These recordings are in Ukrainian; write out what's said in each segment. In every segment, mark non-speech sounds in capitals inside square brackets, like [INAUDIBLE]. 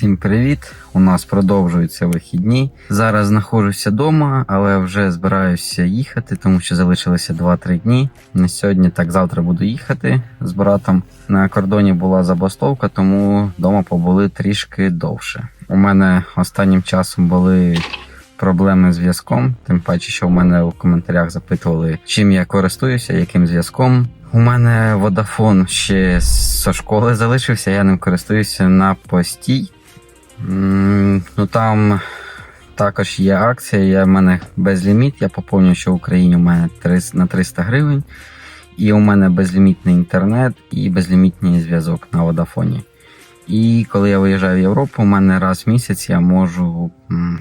Всім привіт! У нас продовжуються вихідні. Зараз знаходжуся вдома, але вже збираюся їхати, тому що залишилося 2-3 дні. На сьогодні, так завтра буду їхати з братом. На кордоні була забастовка, тому вдома побули трішки довше. У мене останнім часом були проблеми з зв'язком, тим паче, що у мене у коментарях запитували, чим я користуюся, яким зв'язком. У мене водафон ще зі школи залишився, я ним користуюся на постій. Ну там також є акція, я в мене безліміт. Я поповнюю, що в Україні у мене 300 на 300 гривень. І у мене безлімітний інтернет і безлімітний зв'язок на водафоні. І коли я виїжджаю в Європу, у мене раз в місяць я можу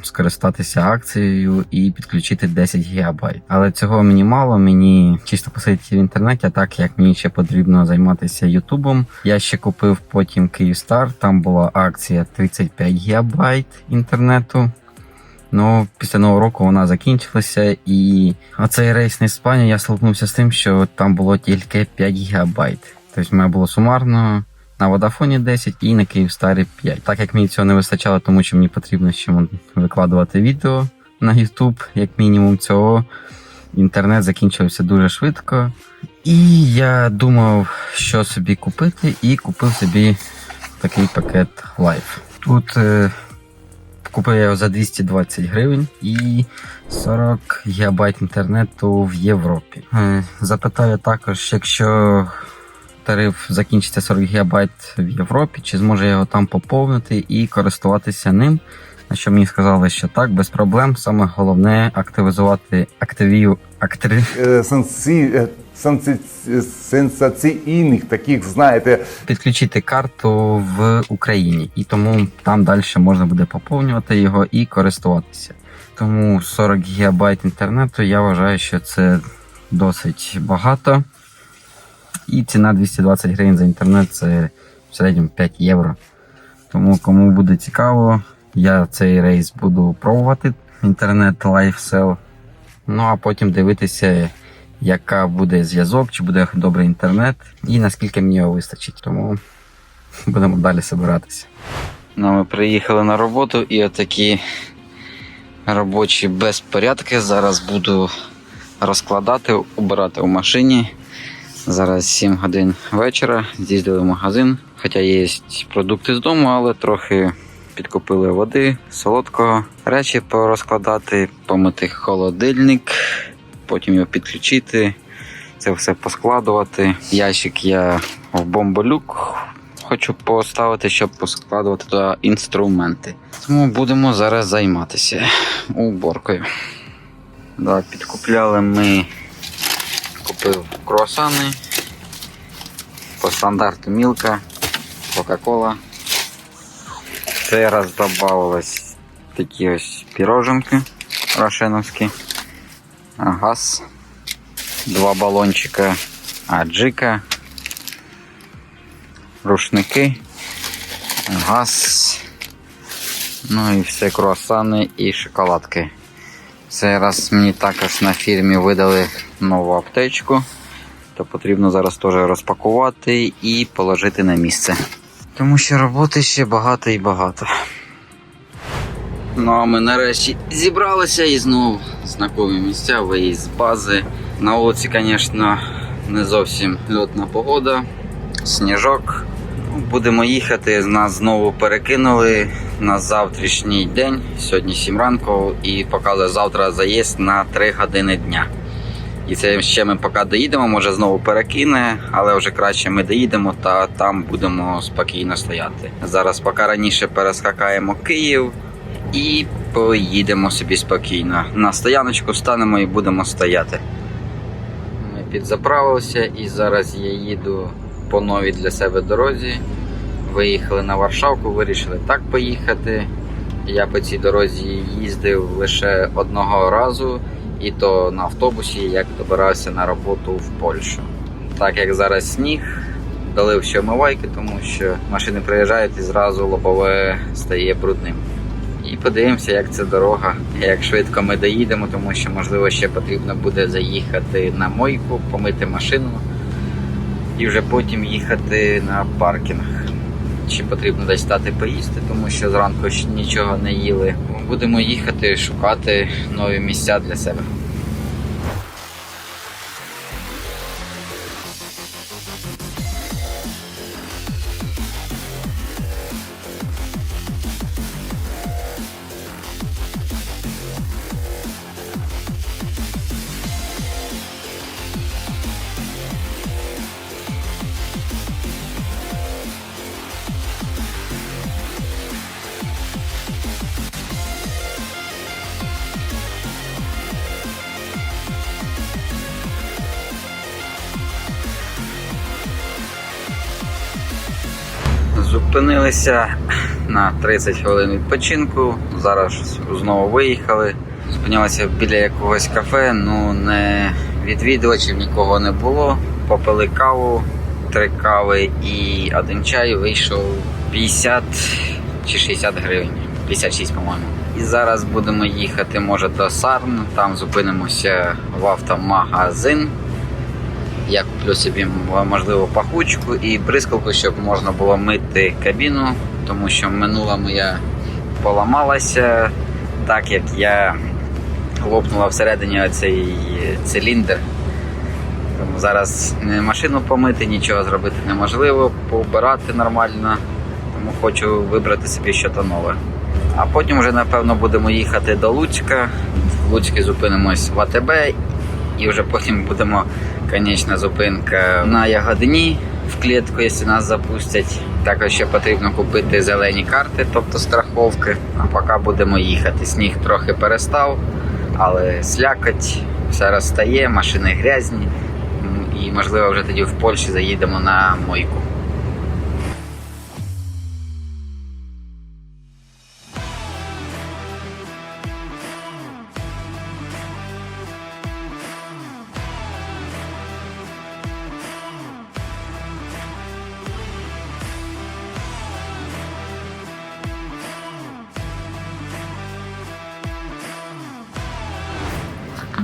скористатися акцією і підключити 10 гігабайт. Але цього мені мало, мені чисто посидіти в інтернеті, а так як мені ще потрібно займатися Ютубом. Я ще купив потім Київстар, там була акція 35 гігабайт інтернету. Ну, після нового року вона закінчилася, і оцей рейс на Іспанію я столкнувся з тим, що там було тільки 5 гігабайт. Тобто, в мене було сумарно на Водафоні 10 і на Київстарі 5. Так як мені цього не вистачало, тому що мені потрібно ще викладувати відео на YouTube, як мінімум цього. Інтернет закінчився дуже швидко. І я думав, що собі купити, і купив собі такий пакет Life. Тут е, купив я його за 220 гривень і 40 гігабайт інтернету в Європі. Е, запитаю також, якщо тариф закінчиться 40 гігабайт в Європі, чи зможу я його там поповнити і користуватися ним. На що мені сказали, що так, без проблем. Саме головне активізувати активію актри... е, сенсі, е, сенсі, сенсаційних таких, знаєте, підключити карту в Україні, і тому там далі можна буде поповнювати його і користуватися. Тому 40 гігабайт інтернету я вважаю, що це досить багато. І ціна 220 гривень за інтернет це в середньому 5 євро. Тому кому буде цікаво, я цей рейс буду пробувати інтернет LifeSell. Ну а потім дивитися, яка буде зв'язок, чи буде добрий інтернет і наскільки мені його вистачить. Тому будемо далі збиратися. Ну, ми приїхали на роботу і отакі робочі безпорядки. Зараз буду розкладати, убирати в машині. Зараз 7 годин вечора. З'їздили в магазин. Хоча є продукти з дому, але трохи підкупили води, солодкого. Речі порозкладати, помити холодильник, потім його підключити, це все поскладувати. Ящик я в бомболюк хочу поставити, щоб поскладувати туди інструменти. Тому будемо зараз займатися уборкою. Да, підкупляли ми купив круасани. По стандарту мілка, Кока-Кола. Цей раз додавалось такі ось піроженки рошеновські. Газ. Два балончика аджика. Рушники. Газ. Ну і все круасани і шоколадки. Цей раз мені також на фірмі видали нову аптечку, то потрібно зараз теж розпакувати і положити на місце. Тому що роботи ще багато і багато. Ну а ми нарешті зібралися і знову знакомі місця, виїзд з бази. На вулиці, звісно, не зовсім льотна погода, сніжок. Будемо їхати, нас знову перекинули на завтрашній день. Сьогодні 7 ранку і показує завтра заїзд на 3 години дня. І це ще ми поки доїдемо, може знову перекине, але вже краще ми доїдемо та там будемо спокійно стояти. Зараз поки раніше перескакаємо Київ і поїдемо собі спокійно. На стояночку станемо і будемо стояти. Ми підзаправилися і зараз я їду по новій для себе дорозі. Виїхали на Варшавку, вирішили так поїхати. Я по цій дорозі їздив лише одного разу, і то на автобусі, як добирався на роботу в Польщу. Так як зараз сніг, долив ще омивайки, тому що машини приїжджають і зразу лобове стає брудним. І подивимося, як ця дорога, як швидко ми доїдемо, тому що можливо ще потрібно буде заїхати на мойку, помити машину і вже потім їхати на паркінг. чи потрібно десь стати поїсти, тому що зранку ще нічого не їли. Будемо їхати шукати нові місця для себе. Зупинилися на 30 хвилин відпочинку. Зараз знову виїхали. Зупинялися біля якогось кафе, ну не відвідувачів нікого не було. Попили каву, три кави і один чай вийшов 50 чи 60 гривень. 56, по-моєму. І зараз будемо їхати, може, до Сарн, там зупинимося в автомагазин. Я куплю собі можливо пахучку і бризкалку, щоб можна було мити кабіну, тому що минула моя поламалася, так як я лопнула всередині оцей циліндр. Тому зараз машину помити, нічого зробити неможливо, поубирати нормально. Тому хочу вибрати собі щось нове. А потім вже напевно будемо їхати до Луцька. В Луцькі зупинимось в АТБ і вже потім будемо конечна зупинка на Ягодині в клітку, якщо нас запустять. Також ще потрібно купити зелені карти, тобто страховки. А поки будемо їхати. Сніг трохи перестав, але слякоть все розстає, машини грязні. І можливо вже тоді в Польщі заїдемо на мойку.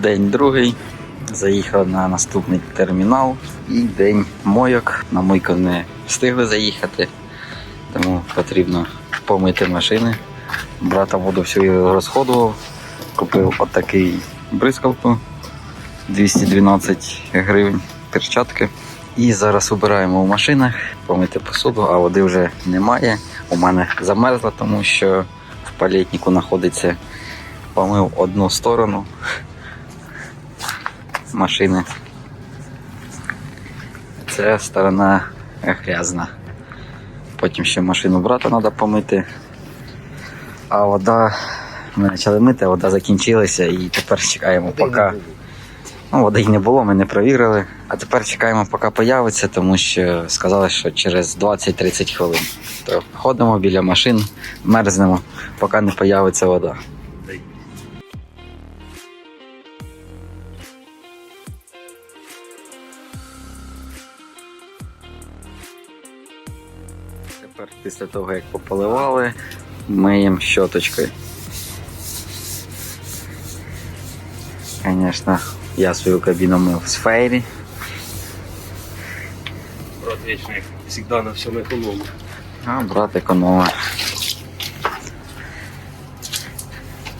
День другий. Заїхав на наступний термінал і день мойок. На мойку не встигли заїхати, тому потрібно помити машини. Брата воду всю розходував. Купив отакий бризкалку 212 гривень перчатки. І зараз убираємо в машинах, помити посуду, а води вже немає. У мене замерзла, тому що в палітнику знаходиться помив одну сторону машини. Ця сторона грязна. Потім ще машину брата треба помити. А вода. Ми почали мити, а вода закінчилася і тепер чекаємо, поки. Ну, води й не було, ми не провірили. А тепер чекаємо, поки появиться, тому що сказали, що через 20-30 хвилин. То ходимо біля машин, мерзнемо, поки не появиться вода. Після того, як пополивали, миємо щоточкою. Звісно, я свою кабіну мив в сфері. Брат вечный всегда на всем экономит. А брат економа.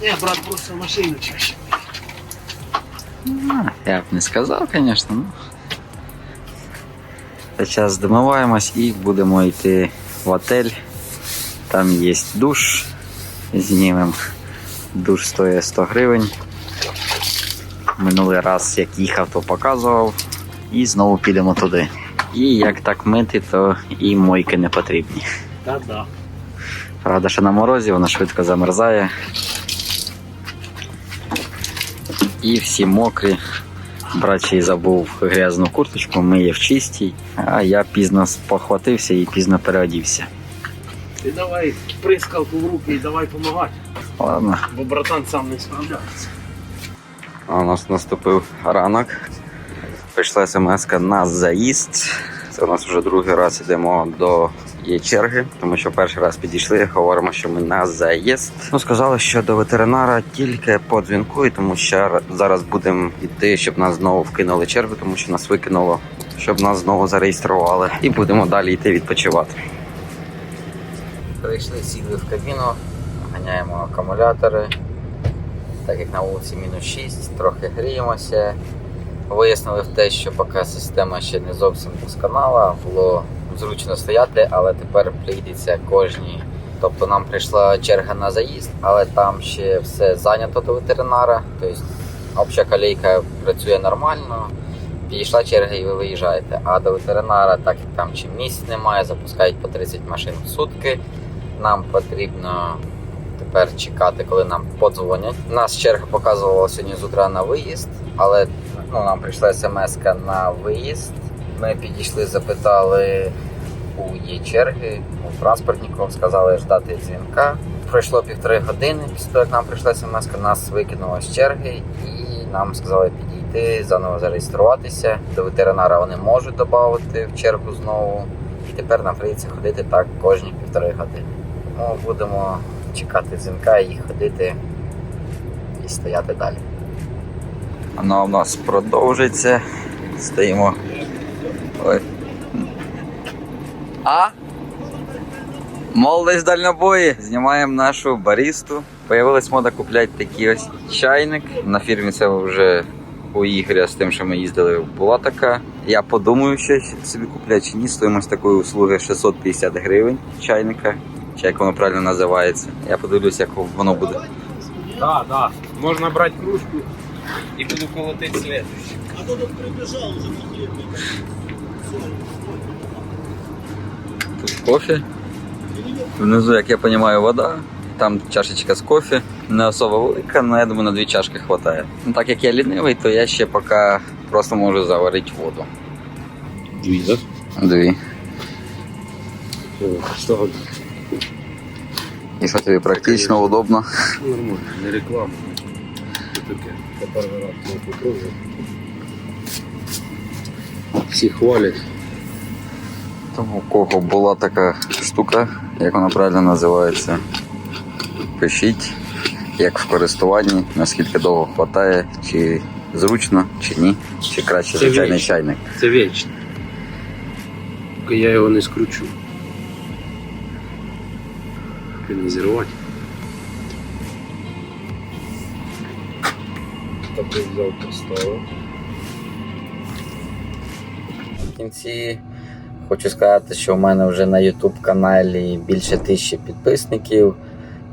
Не, брат просто машину чаще. А, я б не сказав, звісно. Ну. Зараз домиваємось і будемо йти в отель. Там є душ. Знімемо. Душ стоїть 100 гривень. Минулий раз, як їхав, то показував. І знову підемо туди. І як так мити, то і мойки не потрібні. Да-да. Правда, що на морозі воно швидко замерзає. І всі мокрі. Брат ще забув грязну курточку, миє в чистій, а я пізно похватився і пізно переодівся. Ты давай прыскалку в руки и давай помогать. Ладно. Бо братан сам не справляється. У нас наступив ранок. Прийшла смс на заїзд. Це у нас вже другий раз йдемо до є черги, тому що перший раз підійшли, говоримо, що ми на заїзд. Ну сказали, що до ветеринара тільки по дзвінку, і тому що зараз будемо йти, щоб нас знову вкинули чергу, тому що нас викинуло, щоб нас знову зареєстрували, і будемо далі йти відпочивати. Прийшли, сіли в кабіну, ганяємо акумулятори. Так як на вулиці мінус 6, трохи гріємося. Вияснили те, що поки система ще не зовсім досконала, було зручно стояти, але тепер прийдеться кожні. Тобто нам прийшла черга на заїзд, але там ще все зайнято до ветеринара. Тобто обща колейка працює нормально. Підійшла черга і ви виїжджаєте. А до ветеринара, так як там чи місць немає, запускають по 30 машин в сутки. Нам потрібно тепер чекати, коли нам подзвонять. Нас черга показувала сьогодні з утра на виїзд, але ну, нам прийшла смс на виїзд. Ми підійшли, запитали у є черги, у транспортників сказали ждати дзвінка. Пройшло півтори години після того, як нам прийшла смс, нас викинуло з черги і нам сказали підійти, заново зареєструватися. До ветеринара вони можуть додати в чергу знову. І тепер нам прийдеться ходити так кожні півтори години. Тому будемо чекати дзвінка і ходити і стояти далі. Вона у нас продовжиться. Стоїмо. А? Молодість дальнобої. Знімаємо нашу барісту. Появилась мода купляти такий ось чайник. На фірмі це вже у Ігоря з тим, що ми їздили, була така. Я подумаю, що собі купляти чи ні. Стоїмость такої услуги 650 гривень чайника. Чи як воно правильно називається. Я подивлюсь, як воно буде. Да, да. Можна брати кружку і буду колотити слід. Тут кофе. Внизу, як я розумію, вода. Там чашечка з кофе. Не особо велика, але я думаю, на дві чашки вистачає. Ну, так як я лінивий, то я ще поки просто можу заварити воду. Дві, так? Дві. Що? І що тобі практично, удобно. Нормально, не реклама. Це таке. По перший раз не. Всі хвалять. Тому у кого була така штука, як вона правильно називається, пишіть, як в користуванні, наскільки довго вистачає, чи зручно, чи ні, чи краще Це звичайний вічно. чайник. Це вічно. Поки я його не скручу. Поки не зірвати. Так я взяв поставив. Кінці. Хочу сказати, що в мене вже на YouTube каналі більше тисячі підписників,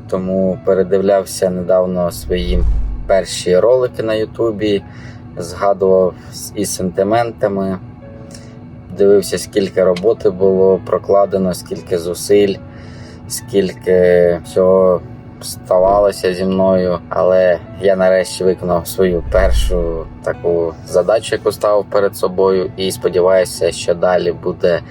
тому передивлявся недавно свої перші ролики на Ютубі, згадував із сентиментами, дивився, скільки роботи було прокладено, скільки зусиль, скільки всього ставалося зі мною, але я нарешті виконав свою першу таку задачу, яку ставив перед собою, і сподіваюся, що далі буде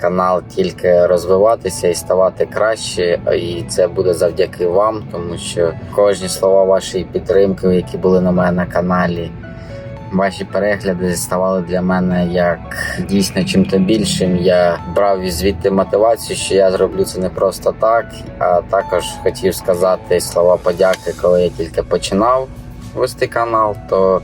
канал тільки розвиватися і ставати краще. І це буде завдяки вам, тому що кожні слова вашої підтримки, які були на мене на каналі. Ваші перегляди ставали для мене як дійсно чим-то більшим. Я брав звідти мотивацію, що я зроблю це не просто так. А також хотів сказати слова подяки, коли я тільки починав вести канал. То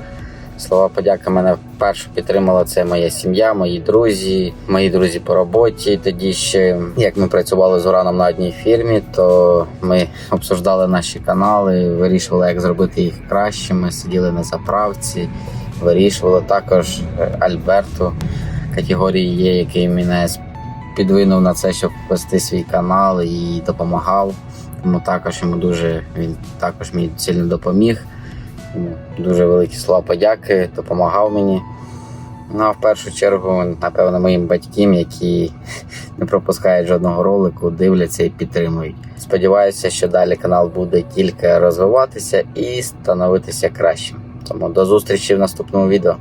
слова подяки мене вперше підтримала це моя сім'я, мої друзі, мої друзі по роботі. Тоді ще як ми працювали з Ураном на одній фірмі, то ми обсуждали наші канали, вирішували, як зробити їх кращими. Сиділи на заправці вирішували. Також е, Альберту категорії є, який мене підвинув на це, щоб вести свій канал і допомагав. Тому також йому дуже він також мені сильно допоміг. Дуже великі слова подяки, допомагав мені. Ну а в першу чергу, напевно, моїм батькам, які [LAUGHS] не пропускають жодного ролику, дивляться і підтримують. Сподіваюся, що далі канал буде тільки розвиватися і становитися кращим. Тому до зустрічі в наступному відео.